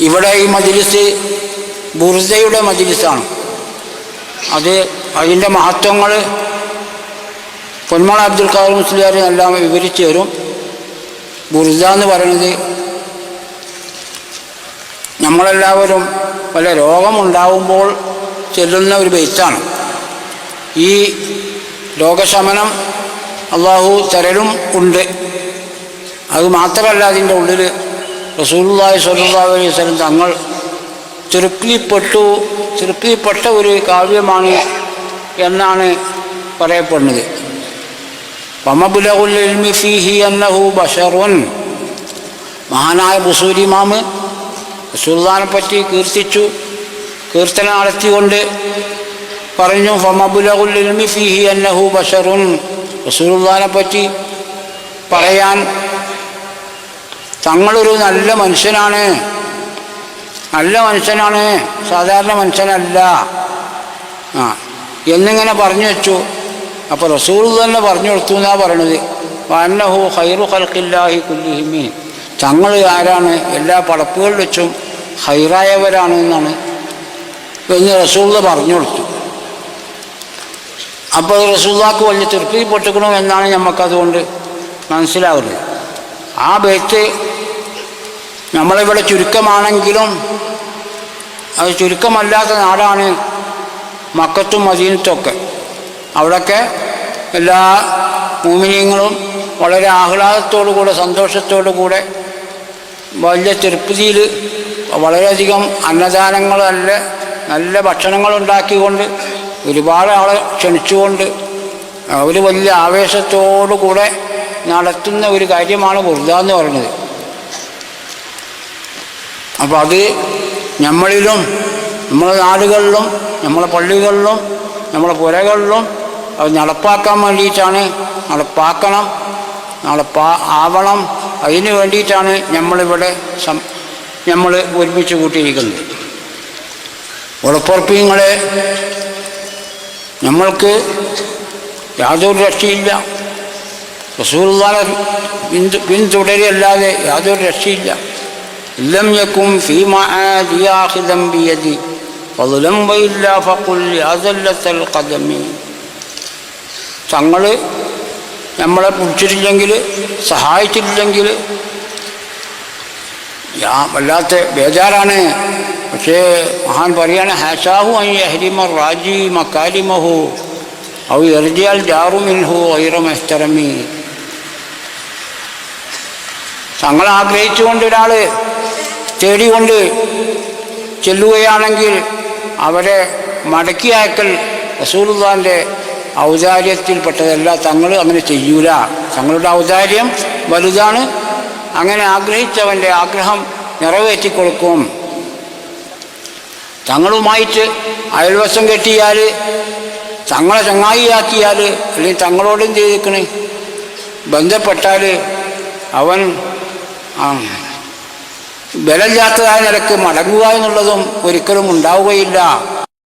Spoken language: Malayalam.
ഇവിടെ ഈ മജിലിസ് ബുർസയുടെ മജിലിസാണ്. അത് അതിന്റെ മഹത്വങ്ങൾ പൊന്മള അബ്ദുൽ ഖാദർ മുസ്ലിയാർ എല്ലാം വിവരിച്ചു തരും. ബുർസ എന്ന് പറയുന്നത് നമ്മളെല്ലാവരും പല രോഗമുണ്ടാവുമ്പോൾ ചെല്ലുന്ന ഒരു ബെയ്ത്താണ്. ഈ രോഗശമനം അള്ളാഹു തരലും ഉണ്ട്. അത് മാത്രമല്ല അതിന്റെ ഉള്ളിൽ റസൂലുള്ളാഹി സ്വല്ലല്ലാഹു അലൈഹി വസല്ലം തങ്ങൾ തൃപ്തിപ്പെട്ടു തൃപ്തിപ്പെട്ട ഒരു കാവ്യമാണ് എന്നാണ് പറയപ്പെടുന്നത്. വമബുലഹുൽ ഇൽമി ഫീഹി അന്നഹു ബഷറുൻ. മഹാനായ ബുസൂരിമാമ് റസൂൽദാനെ പറ്റി കീർത്തിച്ചു കീർത്തന നടത്തിക്കൊണ്ട് പറഞ്ഞു ഫമബുലഹുൽ ഫീഹി അന്നഹു ബഷറുൻ. റസൂൽദാനെ പറ്റി പറയാൻ തങ്ങളൊരു നല്ല മനുഷ്യനാണ്. നല്ല മനുഷ്യനാണ്. സാധാരണ മനുഷ്യനല്ല. ആ എന്നിങ്ങനെ പറഞ്ഞു വെച്ചു. അപ്പോൾ റസൂൾ തന്നെ പറഞ്ഞു കൊടുത്തു എന്നാണ് പറയണത്. വന്നഹു ഹൈറു ഹൽക്കില്ലാഹി കുല്ലിഹിമീൻ തങ്ങൾ ആരാണ്? എല്ലാ പടപ്പുകളിൽ വെച്ചും ഹൈറായവരാണ് എന്നാണ്. എന്ന് റസൂള്ള പറഞ്ഞു കൊടുത്തു. അപ്പോൾ റസൂള്ളാക്ക് വലിയ തൃപ്തിപ്പെട്ടുക്കണം എന്നാണ് നമുക്കതുകൊണ്ട് മനസ്സിലാവുന്നത്. ആ ബേത്ത് നമ്മളിവിടെ ചുരുക്കമാണെങ്കിലും അത് ചുരുക്കമല്ലാത്ത നാടാണ് മക്കത്തും മദീനത്തൊക്കെ അവിടെയൊക്കെ എല്ലാ മൂമിനിയങ്ങളും വളരെ ആഹ്ലാദത്തോടു കൂടെ സന്തോഷത്തോടു കൂടെ വലിയ തൃപ്തിയിൽ വളരെയധികം അന്നദാനങ്ങൾ നല്ല നല്ല ഭക്ഷണങ്ങൾ ഉണ്ടാക്കിക്കൊണ്ട് ഒരുപാട് ആളെ ക്ഷണിച്ചുകൊണ്ട് ഒരു വലിയ ആവേശത്തോടു കൂടെ നടത്തുന്ന ഒരു കാര്യമാണ് ബുർദ എന്ന് പറയുന്നത്. അപ്പോൾ അത് നമ്മളിലും നമ്മളെ നാടുകളിലും നമ്മളെ പള്ളികളിലും നമ്മളെ പുരകളിലും അത് നടപ്പാക്കാൻ വേണ്ടിയിട്ടാണ് നടപ്പാക്കണം നടപ്പാ ആവണം. അതിന് വേണ്ടിയിട്ടാണ് നമ്മളിവിടെ സം നമ്മൾ ഒരുമിച്ച് കൂട്ടിയിരിക്കുന്നത്. ഉറപ്പുറപ്പിങ്ങളെ നമ്മൾക്ക് യാതൊരു രക്ഷയില്ല. റസൂർദാനെ പിന്തു പിന്തുടരല്ലാതെ യാതൊരു രക്ഷയില്ല. ലം معادي آخذا بيدي ഫضലം وإلا ഫഖുൽ യാദല്ലത്തൽ ഖദമി തങ്ങൾ നമ്മളെ പിടിച്ചിട്ടില്ലെങ്കിൽ സഹായിച്ചിട്ടില്ലെങ്കിൽ വല്ലാത്ത ബേജാറാണ്. പക്ഷേ മഹാൻ പറയാണ് ഹാഷാഹു ഐ അഹരിമ റാജി മക്കാലിമഹു ഔ എർജിയാൽ ജാറുമിൻഹു ഐറമെഹ്തറമി തങ്ങൾ ആഗ്രഹിച്ചുകൊണ്ട് ഒരാൾ തേടിക്കൊണ്ട് ചെല്ലുകയാണെങ്കിൽ അവരെ മടക്കി അയക്കൽ റസൂലുള്ളാന്റെ ഔദാര്യത്തിൽപ്പെട്ടതല്ല. തങ്ങൾ അങ്ങനെ ചെയ്യൂല. തങ്ങളുടെ ഔദാര്യം വലുതാണ്. അങ്ങനെ ആഗ്രഹിച്ചവന്റെ ആഗ്രഹം നിറവേറ്റി കൊടുക്കും തങ്ങളുമായിട്ട് അയൽവശം കെട്ടിയാൽ തങ്ങളെ ചങ്ങായിയാക്കിയാൽ അല്ലെങ്കിൽ തങ്ങളോടും ചെയ്തിരിക്കണേ? ബന്ധപ്പെട്ടാൽ അവൻ ബലമില്ലാത്തതായ നിലയ്ക്ക് മടങ്ങുക എന്നുള്ളതും ഒരിക്കലും ഉണ്ടാവുകയില്ല.